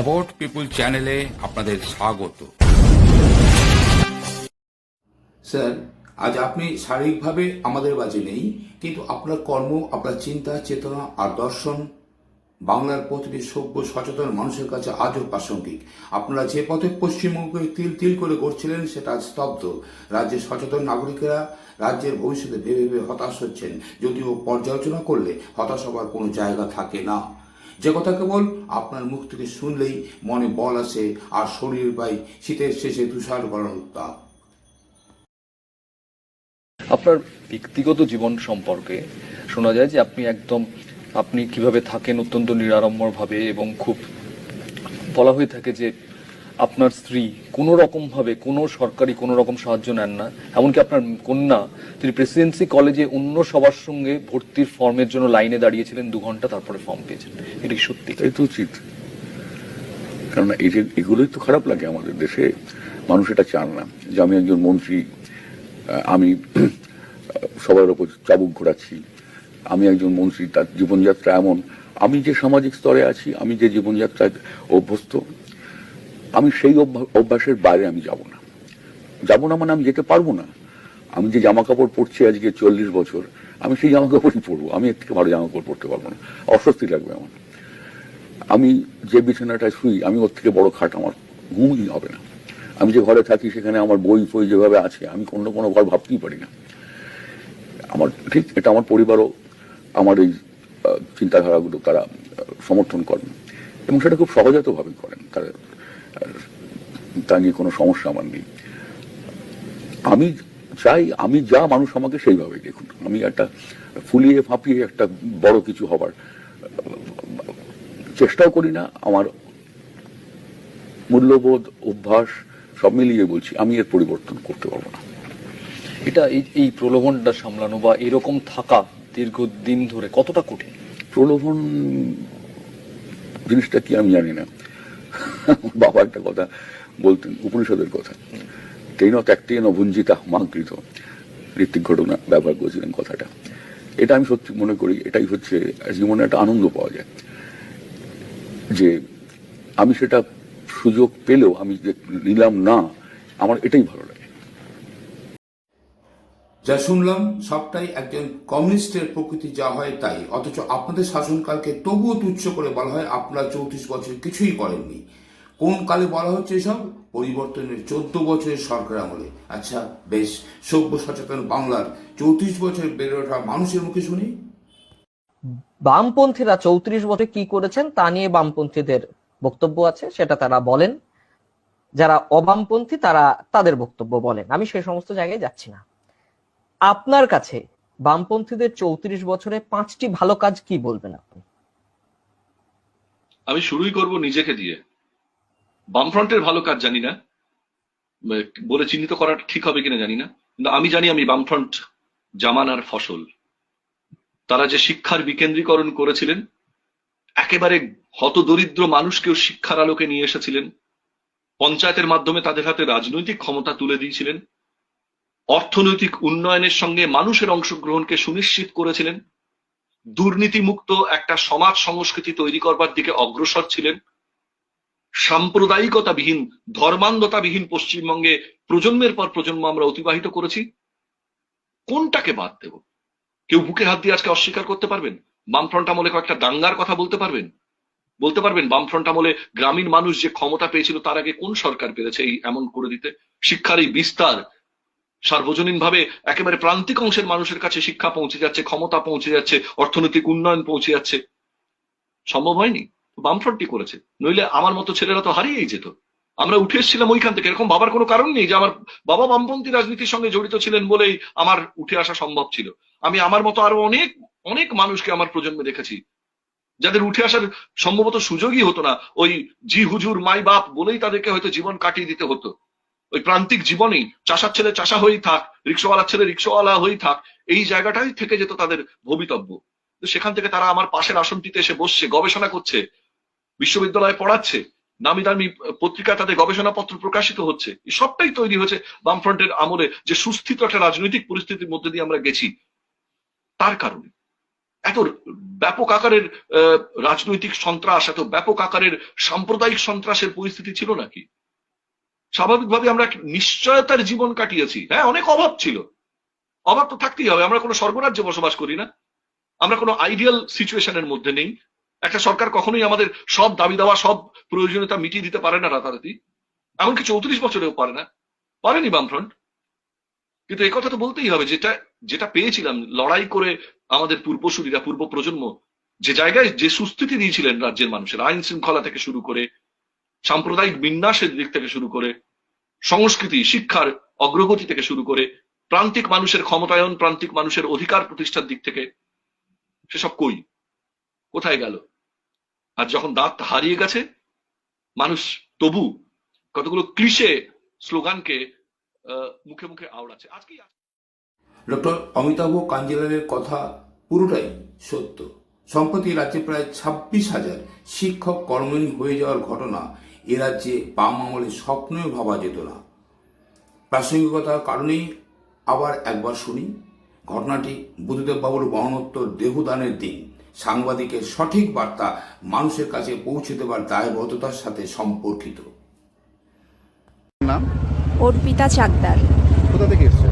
About পিপুল চ্যানেলে আপনাদের স্বাগত। স্যার, আজ আপনি শারীরিকভাবে আমাদের বাজে নেই, কিন্তু আপনার কর্ম, আপনার চিন্তা, চেতনা আর দর্শন বাংলার প্রতিটি সভ্য, সচেতন মানুষের কাছে আজও প্রাসঙ্গিক। আপনারা যে পথে পশ্চিমবঙ্গকে তিল তিল করে গড়ছিলেন, সেটা স্তব্ধ। রাজ্যের সচেতন নাগরিকেরা রাজ্যের ভবিষ্যতে ভেবে ভেবে হতাশ হচ্ছেন, যদিও পর্যালোচনা করলে হতাশ হবার কোনো জায়গা থাকে না। যে কথা কেবল আপনার মুখ থেকে শুনলেই মনে বল আসে আর শরীর বাই শীতের শেষে তুষার গরম উত্তাপ আপনার ব্যক্তিগত জীবন সম্পর্কে শোনা যায় যে আপনি একদম, আপনি কীভাবে থাকেন অত্যন্ত নিরাড়ম্বর ভাবে এবং খুব বলা হয়ে থাকে যে আপনার স্ত্রী কোনো রকম ভাবে কোনো সরকারি কোনো রকম সাহায্য নেন না, এমনকি আপনার কন্যা, তিনি প্রেসিডেন্সি কলেজে অন্য সবার সঙ্গে ভর্তির ফর্মের জন্য লাইনে দাঁড়িয়েছিলেন, দু ঘণ্টা তারপরে ফর্ম পেয়েছেন। এটা সত্যি। এটাই তো উচিত। কারণ এই যে, এগুলোই তো খারাপ লাগে আমাদের দেশে। মানুষ এটা চান না। যে আমি একজন মন্ত্রী আমি সবার ওপর চাবুক ঘোরাচ্ছি, আমি একজন মন্ত্রী, তার জীবনযাত্রা এমন। আমি যে সামাজিক স্তরে আছি, আমি যে জীবনযাত্রায় অভ্যস্ত আমি সেই অভ্যা- অভ্যাসের বাইরে আমি যাব না। যাব না মানে আমি যেতে পারব না। আমি যে জামা কাপড় পরছি আজকে চল্লিশ বছর, আমি সেই জামা কাপড়ই পরবো। আমি এর থেকে ভালো জামা কাপড় পরতে পারব না। অস্বস্তি লাগবে আমার। আমি যে বিছানাটায় শুই, আমি ওর থেকে বড় খাট আমার ঘুমই হবে না। আমি যে ঘরে থাকি, সেখানে আমার বই ফই যেভাবে আছে, আমি অন্য কোনো ঘর ভাবতেই পারি না। আমার ঠিক এটা আমার পরিবারও আমার এই চিন্তাধারাগুলো তারা সমর্থন করেন। এবং সেটা খুব সহজাতভাবে করেন তারা তা নিয়ে কোনো সমস্যা আমার নেই। আমি চাই আমি যা মানুষ আমাকে সেইভাবে দেখুন। আমি একটা ফুলিয়ে ফাঁপিয়ে একটা বড় কিছু হবার চেষ্টাও করি না। আমার মূল্যবোধ অভ্যাস সব মিলিয়ে বলছি আমি এর পরিবর্তন করতে পারব না। এটা এই এই প্রলোভনটা সামলানো বা এরকম থাকা দীর্ঘদিন ধরে কতটা কঠিন? প্রলোভন জিনিসটা কি আমি জানি না। বাবা একটা কথা বলতেন, উপনিষদের কথা। তেন ত্যাক্তেন ভুঞ্জিতা মাকৃত ঋত্বিক ঘটনা ব্যবহার করেছিলেন কথাটা। এটা আমি সত্যি মনে করি, এটাই হচ্ছে জীবনে একটা আনন্দ পাওয়া যায়। যে আমি সেটা সুযোগ পেলেও আমি যে নিলাম না, আমার এটাই ভালো লাগে। যা শুনলাম, সবটাই একজন কমিউনিস্টের প্রকৃতি যা হয় তাই। অথচ আপনাদের শাসনকালকে তবুও তুচ্ছ করে বলা হয়, আপনারা চৌত্রিশ বছর কিছুই করেননি। কোন কালে বলা হচ্ছে এসব? পরিবর্তনের চোদ্দ বছরের সরকার আমলে। আচ্ছা বেশ সভ্য সচেতন বাংলার চৌত্রিশ বছর বেড়ে ওঠা মানুষের মুখে শুনি। বামপন্থীরা চৌত্রিশ বছরে কি করেছেন তা নিয়ে বামপন্থীদের বক্তব্য আছে সেটা তারা বলেন। যারা অবামপন্থী তারা তাদের বক্তব্য বলেন। আমি সেই সমস্ত জায়গায় যাচ্ছি না। আপনার কাছে বামপন্থীদের চৌত্রিশ বছরে পাঁচটি ভালো কাজ কি বলবেন আপনি? আমি শুরুই করব নিজেকে দিয়ে। বামফ্রন্টের ভালো কাজ জানি না। বলে চিহ্নিত করা ঠিক হবে কিনা জানি না। কিন্তু আমি জানি আমি বামফ্রন্ট জামানার ফসল। তারা যে শিক্ষার বিকেন্দ্রীকরণ করেছিলেন, একেবারে হতদরিদ্র মানুষকেও শিক্ষার আলোকে নিয়ে এসেছিলেন, পঞ্চায়েতের মাধ্যমে তাদের হাতে রাজনৈতিক ক্ষমতা তুলে দিয়েছিলেন, অর্থনৈতিক উন্নয়নের সঙ্গে মানুষের অংশগ্রহণকে সুনিশ্চিত করেছিলেন, দুর্নীতিমুক্ত একটা সমাজ সংস্কৃতি তৈরি করবার দিকে অগ্রসর ছিলেন সাম্প্রদায়িকতাবিহীন, ধর্মান্ধতাবিহীন পশ্চিমবঙ্গে প্রজন্মের পর প্রজন্ম আমরা অতিবাহিত করেছি। কোনটাকে বাদ দেব? কেউ বুকে হাত দিয়ে আজকে অস্বীকার করতে পারবেন? বামফ্রন্ট আমলে কয়েকটা দাঙ্গার কথা বলতে পারবেন? বলতে পারবেন বামফ্রন্ট আমলে গ্রামীণ মানুষ যে ক্ষমতা পেয়েছিল তার আগে কোন সরকার পেরেছে এই এমন করে দিতে? শিক্ষার এই বিস্তার সার্বজনীন ভাবে একেবারে প্রান্তিক অংশের মানুষের কাছে শিক্ষা পৌঁছে যাচ্ছে, ক্ষমতা পৌঁছে যাচ্ছে, অর্থনৈতিক উন্নয়ন পৌঁছে যাচ্ছে। সম্ভব হয়নি? বামফ্রন্টই করেছে। নইলে আমার মতো ছেলেরা তো হারিয়েই যেত। আমরা উঠে এসেছিলাম ওইখান থেকে। এরকম ভাবার কোনো কারণ নেই যে আমার বাবা বামপন্থী রাজনীতির সঙ্গে জড়িত ছিলেন বলেই আমার উঠে আসা সম্ভব ছিল। আমি আমার মতো আরও অনেক অনেক মানুষকে আমার প্রজন্মে দেখেছি, যাদের উঠে আসার সম্ভবত সুযোগই হতো না। ওই জি হুজুর, মাই বাপ বলেই তাদেরকে হয়তো জীবন কাটিয়ে দিতে হতো। ওই প্রান্তিক জীবনেই চাষার ছেলে চাষা হয়েই থাক, রিক্সাওয়ালার ছেলে রিক্সাওয়ালা হয়েই থাক, এই জায়গাটাই থেকে যেত তাদের ভবিতব্য। সেখান থেকে তারা আমার পাশের আসনটিতে এসে বসছে, গবেষণা করছে বিশ্ববিদ্যালয়ে পড়াচ্ছে, নামি দামি পত্রিকা তাদের গবেষণাপত্র প্রকাশিত হচ্ছে সবটাই তৈরি হয়েছে বামফ্রন্টের আমলে যে সুস্থিত একটা রাজনৈতিক পরিস্থিতির মধ্যে দিয়ে আমরা গেছি। তার কারণে এত ব্যাপক আকারের রাজনৈতিক সন্ত্রাস, এত ব্যাপক আকারের সাম্প্রদায়িক সন্ত্রাসের পরিস্থিতি ছিল নাকি? স্বাভাবিকভাবে আমরা নিশ্চয়তার জীবন কাটিয়েছি। হ্যাঁ অনেক অভাব ছিল। অভাব তো থাকতেই হবে, আমরা কোনো স্বর্গরাজ্যে বসবাস করি না। আমরা কোনো আইডিয়াল সিচুয়েশনের মধ্যে নেই। একটা সরকার কখনোই আমাদের সব দাবি দাওয়া, সব প্রয়োজনীয়তা মিটিয়ে দিতে পারে না রাতারাতি। এমনকি চৌত্রিশ বছরেও পারে না। পারেনি বামফ্রন্ট। কিন্তু এই কথা তো বলতেই হবে, যেটা যেটা পেয়েছিলাম, লড়াই করে আমাদের পূর্বসূরীরা পূর্ব প্রজন্ম যে জায়গায় যে সুস্থিতি দিয়েছিলেন রাজ্যের মানুষের, আইন শৃঙ্খলা থেকে শুরু করে, সাম্প্রদায়িক বিন্যাসের দিক থেকে শুরু করে, সংস্কৃতি, শিক্ষার অগ্রগতি থেকে শুরু করে, প্রান্তিক মানুষের ক্ষমতায়ন, প্রান্তিক মানুষের অধিকার প্রতিষ্ঠার দিক থেকে, সেসব কই? কোথায় গেল? আর যখন দাঁত হারিয়ে গেছে, মানুষ তবু কতগুলো ক্লিশে স্লোগানকে মুখে মুখে আওড়াচ্ছে। আজকেই ডক্টর অমিতাভ কাঞ্জিলালের কথা পুরোটাই সত্য। সম্প্রতি রাজ্যে প্রায় ছাব্বিশ হাজার শিক্ষক কর্মহীন হয়ে যাওয়ার ঘটনা এ রাজ্যে বাম আমলে স্বপ্নেও ভাবা যেত না। প্রাসঙ্গিকতার কারণেই আবার একবার শুনি, ঘটনাটি বুদ্ধদেব বাবুর মরণোত্তর দেহদানের দিন। সাংবাদিকের সঠিক বার্তা মানুষের কাছে পৌঁছে দেওয়ার দায়বদ্ধতার সাথে সম্পর্কিত। নাম? অর্পিতা চাকদার। কোথা থেকে এসছে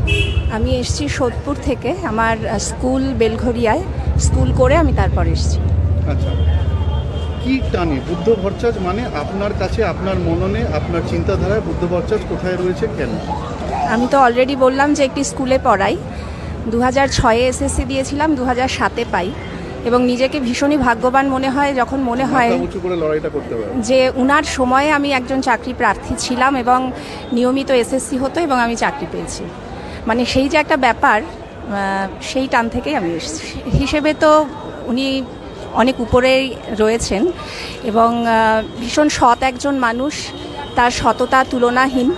আমি এসেছি সোদপুর থেকে আমার স্কুল বেলঘরিয়ায় স্কুল করে আমি তারপর এসেছি। আচ্ছা। কি টানে? বুদ্ধ ভরচাজ মানে আপনার কাছে আপনার মননে আপনার চিন্তাধারায় বুদ্ধ ভরচাজ কোথায় রয়েছে কেন? আমি তো অলরেডি বললাম যে একটি স্কুলে পড়াই। দু হাজার ছয়ে এসএসসি দিয়েছিলাম দু হাজার সাতে পাই। এবং নিজেকে ভীষণই ভাগ্যবান মনে হয় যখন মনে হয় যে উনার সময়ে আমি একজন চাকরি প্রার্থী ছিলাম এবং নিয়মিত এসএসসি হতো এবং আমি চাকরি পেয়েছি। মানে সেই যে একটা ব্যাপার সেই টান থেকেই আমি এসেছি। হিসেবে তো উনি অনেক উপরেই রয়েছেন এবং ভীষণ সৎ একজন মানুষ। তার সততা তুলনাহীন।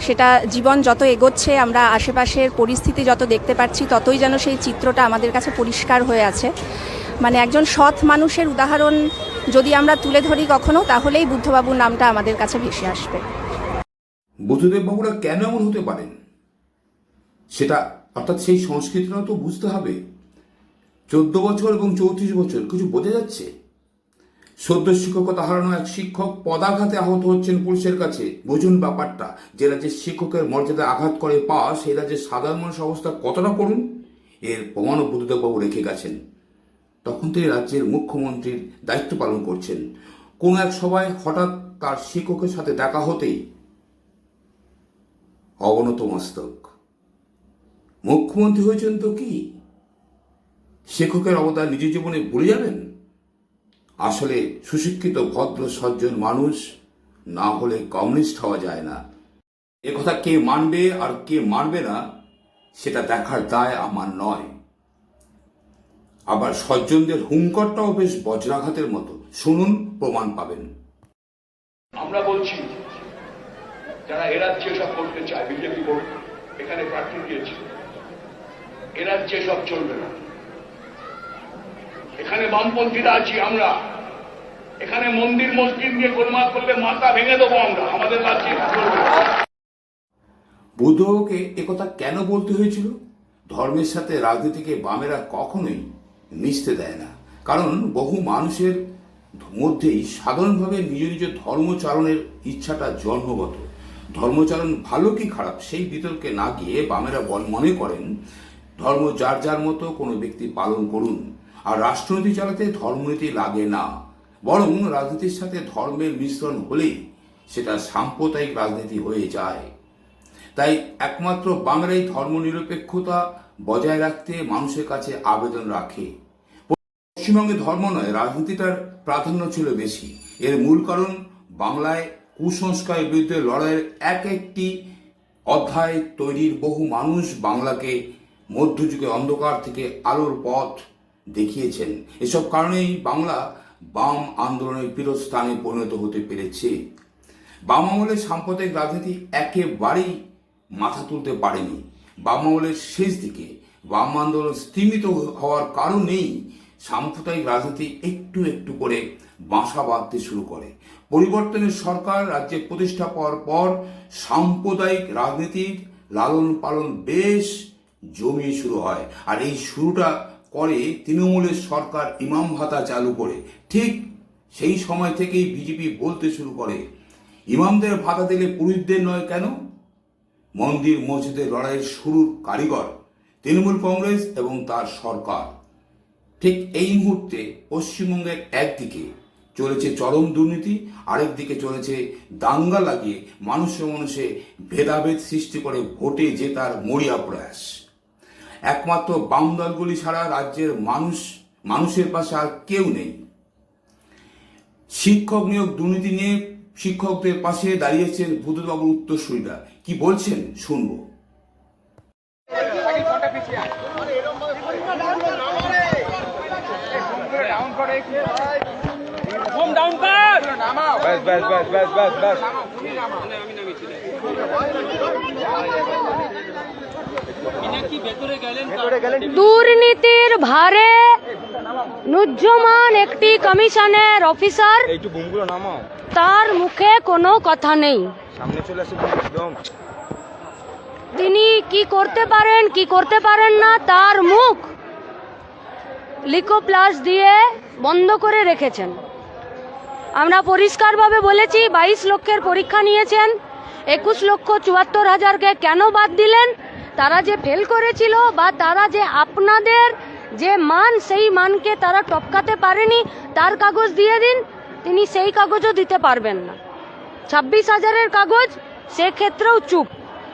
সেটা জীবন যত এগোচ্ছে, আমরা আশেপাশের পরিস্থিতি যত দেখতে পাচ্ছি, ততই যেন সেই চিত্রটা আমাদের কাছে পরিষ্কার হয়ে আছে। মানে একজন সৎ মানুষের উদাহরণ যদি আমরা তুলে ধরি কখনো, তাহলেই বুদ্ধবাবুর নামটা আমাদের কাছে ভেসে আসবে। বুদ্ধদেব বাবুরা কেন এমন হতে পারেন? সেটা অর্থাৎ সেই সংস্কৃতিটাও তো বুঝতে হবে। চোদ্দ বছর এবং চৌত্রিশ বছর, কিছু বোঝা যাচ্ছে? সদ্য শিক্ষকতা হারানো এক শিক্ষক পদাঘাতে আহত হচ্ছেন পুলিশের কাছে। বুঝুন ব্যাপারটা, যে রাজ্যের শিক্ষকের মর্যাদা আঘাত করে পা, সেই রাজ্যের সাধারণ মানুষ অবস্থা কতটা করুন? এর প্রমাণও বুদ্ধদেববাবু রেখে গেছেন। তখন তিনি রাজ্যের মুখ্যমন্ত্রীর দায়িত্ব পালন করছেন। কোন এক সভায় হঠাৎ তার শিক্ষকের সাথে দেখা হতেই অবনত মস্তক। মুখ্যমন্ত্রী হয়েছেন তো কি? শিক্ষকের অবদান নিজ জীবনে ভুলে যাবেন? আসলে সুশিক্ষিত, ভদ্র, সজ্জন মানুষ না হলে কমিউনিস্ট হওয়া যায় না। কথা কে মানবে আর কে মানবে না, সেটা দেখার দায় আমার নয়। আবার সজ্জনদের হুঙ্করটাও বেশ বজ্রাঘাতের মতো। শুনুন, প্রমাণ পাবেন। আমরা বলছি, যারা এরাজ্যে সব করতে চায়, বিজেপি এখানে প্রার্থী দিয়েছে। এরাজ্যে সব চলবে না। এখানে বামপন্থীরা আছি আমরা। এখানে মন্দির, মসজিদ নিয়ে গোলমাল করলে মাথা ভেঙে দেবো আমরা। আমাদের রাজ্যে। বুদ্ধকে একথা কেন বলতে হয়েছিল? ধর্মের সাথে রাজনীতিকে বামেরা কখনোই মিশতে দেয় না। কারণ বহু মানুষের মধ্যেই সাধারণভাবে নিজ নিজ ধর্মচারণের ইচ্ছাটা জন্মগত। ধর্মচারণ ভালো কি খারাপ, সেই বিতর্কে না গিয়ে বামেরা মনে করেন, ধর্ম যার যার মতো কোনো ব্যক্তি পালন করুন। আর রাষ্ট্রনীতি চালাতে ধর্মনীতি লাগে না। বরং রাজনীতির সাথে ধর্মের মিশ্রণ হলেই সেটা সাম্প্রদায়িক রাজনীতি হয়ে যায়। তাই একমাত্র বাংলায় ধর্মনিরপেক্ষতা বজায় রাখতে মানুষের কাছে আবেদন রাখে। পশ্চিমবঙ্গে ধর্ম নয়, রাজনীতিটার প্রাধান্য ছিল বেশি। এর মূল কারণ বাংলায় কুসংস্কারের বিরুদ্ধে লড়াইয়ের এক একটি অধ্যায় তৈরির বহু মানুষ বাংলাকে মধ্যযুগে অন্ধকার থেকে আলোর পথ দেখিয়েছেন। এসব কারণেই বাংলা বাম আন্দোলনের পীরস্থানে পরিণত হতে পেরেছে। বাম আমলের সাম্প্রদায়িক রাজনীতি একেবারেই মাথা তুলতে পারেনি। বাম আমলের শেষ দিকে বাম আন্দোলন স্তীমিত হওয়ার কারণেই সাম্প্রদায়িক রাজনীতি একটু একটু করে বাসা বাঁধতে শুরু করে। পরিবর্তনের সরকার রাজ্যে প্রতিষ্ঠা পাওয়ার পর সাম্প্রদায়িক রাজনীতির লালন পালন বেশ জমিয়ে শুরু হয়। আর এই শুরুটা করে তৃণমূলের সরকার ইমাম ভাতা চালু করে। ঠিক সেই সময় থেকেই বিজেপি বলতে শুরু করে। ইমামদের ভাতা দিলে পুরুষদের নয় কেন? মন্দির মসজিদের লড়াইয়ের শুরুর কারিগর তৃণমূল কংগ্রেস এবং তার সরকার। ঠিক এই মুহূর্তে পশ্চিমবঙ্গের একদিকে চলেছে চরম দুর্নীতি, আরেকদিকে চলেছে দাঙ্গা লাগিয়ে মানুষে মানুষে ভেদাভেদ সৃষ্টি করে ভোটে জেতার মরিয়া প্রয়াস। একমাত্র বাম দলগুলি ছাড়া রাজ্যের মানুষ মানুষের পাশে আর কেউ নেই। শিক্ষক নিয়োগ দুর্নীতি নিয়ে শিক্ষকদের পাশে দাঁড়িয়েছেন বুধবাবুর উত্তরসূরিরা। কি বলছেন? শুনব। দুর্নীতির ভারে নুজ্জমান একটি কমিশনের অফিসার। তার মুখে কোনো কথা নেই। তিনি কি করতে পারেন কি করতে পারেন না তার মুখ লিকোপ্লাস দিয়ে বন্ধ করে রেখেছেন। আমরা পরিষ্কারভাবে বলেছি বাইশ লক্ষের পরীক্ষা নিয়েছেন একুশ লক্ষ চুয়াত্তর হাজারকে কেন বাদ দিলেন? তারা যে ফেল করেছিল বা তারা যে আপনাদের যে মান, সেই মানকে তারা টপকাতে পারেনি, তার কাগজ দিয়ে দিন, তিনি সেই কাগজও দিতে পারবেন না। ছাব্বিশ হাজারের কাগজ সেক্ষেত্রেও চুপ।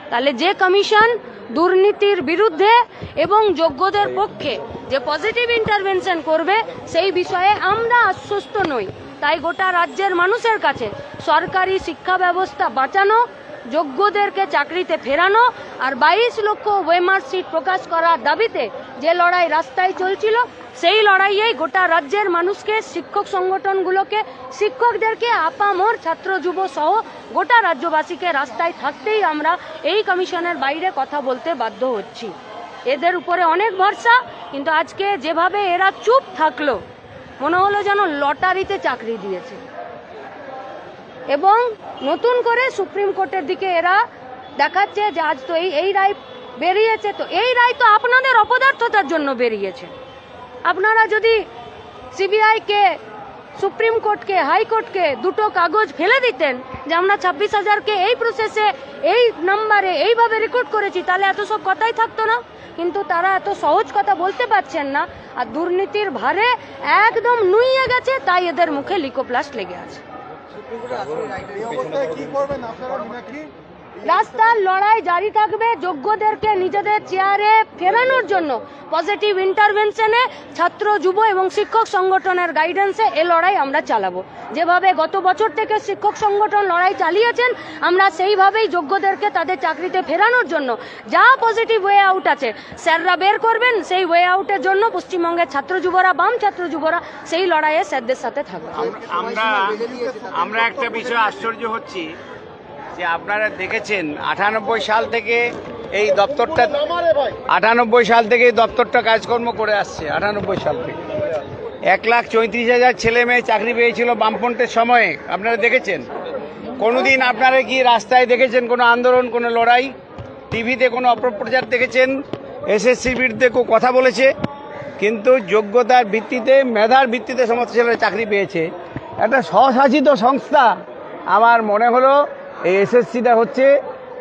তাহলে যে কমিশন দুর্নীতির বিরুদ্ধে এবং যোগ্যদের পক্ষে যে পজিটিভ ইন্টারভেনশন করবে, সেই বিষয়ে আমরা আশ্বস্ত নই। তাই গোটা রাজ্যের মানুষের কাছে সরকারি শিক্ষা ব্যবস্থা বাঁচানো যোগ্যদেরকে চাকরিতে ফেরানো আর বাইশ লক্ষ ওয়েমার সিট প্রকাশ করার দাবিতে যে লড়াই রাস্তায় চলছিল, সেই লড়াইয়েই গোটা রাজ্যের মানুষকে, শিক্ষক সংগঠনগুলোকে, শিক্ষকদেরকে আপামর ছাত্র যুব সহ গোটা রাজ্যবাসীকে রাস্তায় থাকতেই আমরা এই কমিশনের বাইরে কথা বলতে বাধ্য হচ্ছি। এদের উপরে অনেক ভরসা, কিন্তু আজকে যেভাবে এরা চুপ থাকল, মনে হলো যেন লটারিতে চাকরি দিয়েছে। এবং নতুন করে সুপ্রিম কোর্টের দিকে এরা দেখাচ্ছে যে আজ তো এই এই রায় বেরিয়েছে। তো এই রায় তো আপনাদের অপদার্থতার জন্য বেরিয়েছে। আপনারা যদি সিবিআইকে, সুপ্রিম কোর্টকে, হাইকোর্টকে দুটো কাগজ ফেলে দিতেন যে আমরা ছাব্বিশ হাজারকে এই প্রসেসে এই নাম্বারে এইভাবে রেকর্ড করেছি, তাহলে এত সব কথাই থাকতো না। কিন্তু তারা এত সহজ কথা বলতে পারছেন না আর দুর্নীতির ভারে একদম নুইয়ে গেছে, তাই এদের মুখে লিকোপ্লাস্ট লেগে আছে। এই অবস্থায় কি করবেন আপনারা মিনাক্ষী? রাস্তার লড়াই জারি থাকবে যোগ্যদেরকে নিজেদের চেয়ারে ফেরানোর জন্য। পজিটিভ ইন্টারভেনশনে ছাত্র, যুব এবং শিক্ষক সংগঠনের গাইডেন্সে এ লড়াই আমরা চালাবো। যেভাবে গত বছর থেকে শিক্ষক সংগঠন লড়াই চালিয়েছেন, আমরা সেইভাবেই যোগ্যদেরকে তাদের চাকরিতে ফেরানোর জন্য যা পজিটিভ ওয়ে আউট আছে, স্যাররা বের করবেন, সেই ওয়ে আউটের জন্য পশ্চিমবঙ্গের ছাত্র যুবরা, বাম ছাত্র যুবরা সেই লড়াইয়ে স্যারদের সাথে থাকবে। আমরা আমরা একটা বিষয় আশ্চর্য হচ্ছি। যে আপনারা দেখেছেন আটানব্বই সাল থেকে এই দপ্তরটা আটানব্বই সাল থেকে এই দপ্তরটা কাজকর্ম করে আসছে আটানব্বই সাল থেকে। এক লাখ চৌত্রিশ হাজার ছেলে মেয়ে চাকরি পেয়েছিল বামফ্রন্টের সময়ে আপনারা দেখেছেন? কোনোদিন আপনারা কি রাস্তায় দেখেছেন কোনো আন্দোলন কোনো লড়াই? টিভিতে কোনো অপপ্রচার দেখেছেন? এসএসসির বিরুদ্ধে কেউ কথা বলেছে? কিন্তু যোগ্যতার ভিত্তিতে মেধার ভিত্তিতে সমস্ত ছেলেরা চাকরি পেয়েছে। একটা স্বশাসিত সংস্থা আমার মনে হলো এই এসএসসিটা হচ্ছে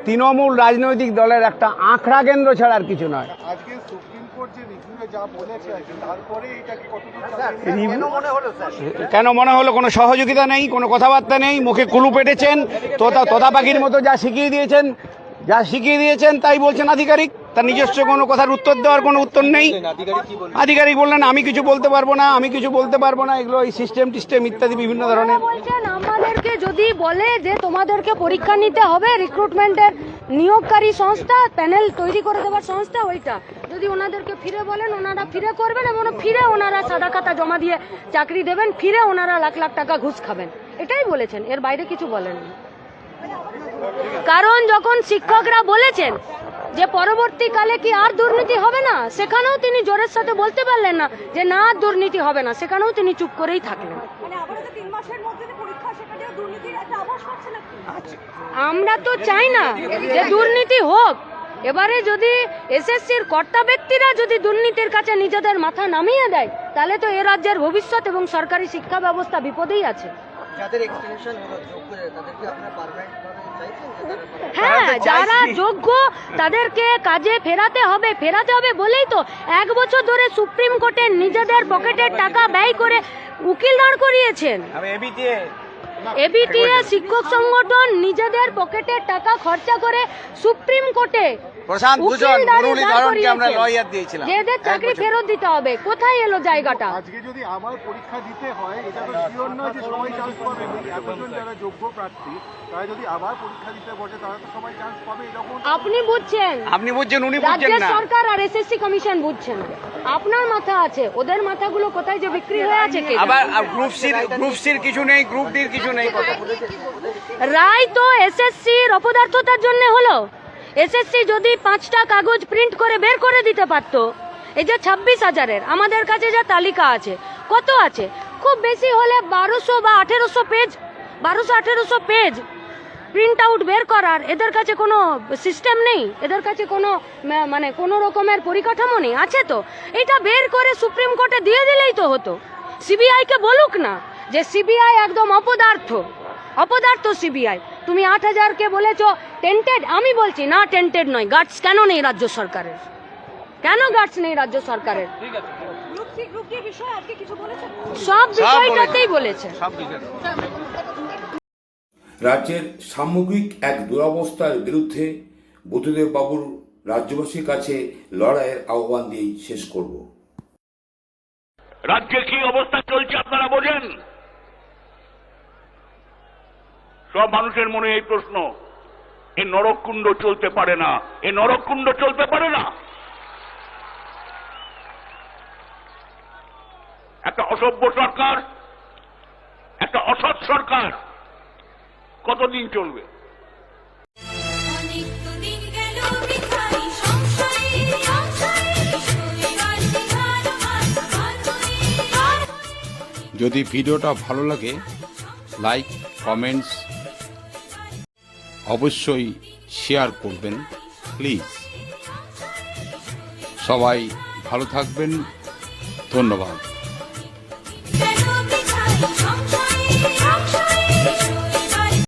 তৃণমূল রাজনৈতিক দলের একটা আঁকড়া কেন্দ্র ছাড়া আর কিছু নয়। আজকে সুপ্রিম কোর্ট যে রিভিউয়ে যা বলেছে আর কি, তারপরে এটা কি কতদূর রিভিউ- কেন মনে হলো কোনো সহযোগিতা নেই কোনো কথাবার্তা নেই মুখে কুলু পেটেছেন তোতা তোতা পাখির মতো যা শিখিয়ে দিয়েছেন যা শিখিয়ে দিয়েছেন তাই বলছেন আধিকারিক। তার নিজস্ব কোনো কথার উত্তর দেওয়ার কোনো উত্তর নেই। আধিকারিক বললেন আমি কিছু বলতে পারব না আমি কিছু বলতে পারব না এগুলো এই সিস্টেম টিস্টেম ইত্যাদি বিভিন্ন ধরনের আমাদেরকে যদি বলে যে তোমাদেরকে পরীক্ষা নিতে হবে রিক্রুটমেন্টের নিয়োগকারী সংস্থা প্যানেল তৈরি করে দেওয়ার সংস্থা ওইটা। যদি ওনাদেরকে ফিরে বলেন, ওনারা ফিরে করবেন এবং ফিরে ওনারা সাদা খাতা জমা দিয়ে চাকরি দেবেন, ফিরে ওনারা লাখ লাখ টাকা ঘুষ খাবেন। এটাই বলেছেন, এর বাইরে কিছু বলেননি। কারণ যখন শিক্ষকরা বলেছেন যে পরবর্তীকালে কি আর দুর্নীতি হবে না, সেখানেও তিনি জোরের সাথে বলতে পারলেন না যে না দুর্নীতি হবে না, সেখানেও তিনি চুপ করেই থাকলেন। আমরা তো চাই না যে দুর্নীতি হোক। এবারে যদি এসএসসির কর্তা ব্যক্তিরা যদি দুর্নীতির কাছে নিজেদের মাথা নামিয়ে দেয় তাহলে তো এ রাজ্যের ভবিষ্যৎ এবং সরকারি শিক্ষা ব্যবস্থা বিপদেই আছে। যাদের এক্সটেনশন হলো যোগ্য তাদেরকে আপনারা পারমানেন্ট ভাবে চাইছেন যে তারা permanent- হ্যাঁ যারা যোগ্য তাদেরকে কাজে ফেরাতে হবে ফেরাতে হবে বলেই তো এক বছর ধরে সুপ্রিম কোর্টে নিজেদের পকেটের টাকা ব্যয় করে উকিল দাঁড় করিয়েছেন। এবিটিএ শিক্ষক সংগঠন নিজেদের পকেটের টাকা খরচা করে সুপ্রিম কোর্টে প্রশান্ত ভূষণ মুরলী ধরনকে আমরা লয়ার দিয়েছিলাম। এদের চাকরি ফেরত দিতে হবে। কোথায় এলো জায়গাটা? আজকে যদি আবার পরীক্ষা দিতে হয় এটা তো শিওর নয় যে সবাই চান্স পাবে। এতজন যারা যোগ্য প্রার্থী তারা যদি আবার পরীক্ষা দিতে বসে তারা তো সবাই চান্স পাবে এরকম। আপনি বুঝছেন? আপনি বুঝছেন উনি বুঝছেন না। সরকার আর এসএসসি কমিশন বুঝছেন। আপনার মাথা আছে ওদের মাথাগুলো কোথায় যে বিক্রি হয়ে আছে কে আবার গ্রুপ সির গ্রুপ সির কিছু নেই গ্রুপ ডির কিছু নেই রায় তো এসএসসির অপদার্থতার জন্য হলো। এসএসসি যদি পাঁচটা কাগজ প্রিন্ট করে বের করে দিতে পারতো, এই যে ছাব্বিশ হাজারের, আমাদের কাছে যা তালিকা আছে, কত আছে? খুব বেশি হলে বারোশো বা আঠেরোশো পেজ বারোশো, আঠেরোশো পেজ প্রিন্ট আউট বের করার এদের কাছে কোনো সিস্টেম নেই, এদের কাছে কোনো মানে কোনো রকমের পরিকাঠামো নেই। আছে তো। এটা বের করে সুপ্রিম কোর্টে দিয়ে দিলেই তো হতো। সিবিআইকে বলুক না। যে সিবিআই একদম অপদার্থ। অপদার্থ সিবিআই তুমি আট হাজারকে বলেছ টেন্টেড আমি বলছি না টেন্টেড নয় গার্ডস কেন নেই রাজ্য সরকারের? কেন গার্ডস নেই রাজ্য সরকারের? সব বিষয়টাতেই বলেছে। রাজ্যের সামগ্রিক এক দুরবস্থার বিরুদ্ধে বুদ্ধদেব বাবুর রাজ্যবাসীর কাছে লড়াইয়ের আহ্বান দিয়েই শেষ করব। রাজ্যে কি অবস্থা চলছে আপনারা বোঝেন? সব মানুষের মনে এই প্রশ্ন এ নরককুণ্ড চলতে পারে না এ নরককুণ্ড চলতে পারে না। একটা অসভ্য সরকার একটা অসৎ সরকার কতদিন চলবে? যদি ভিডিওটা ভালো লাগে লাইক কমেন্টস অবশ্যই শেয়ার করবেন প্লিজ সবাই ভালো থাকবেন ধন্যবাদ।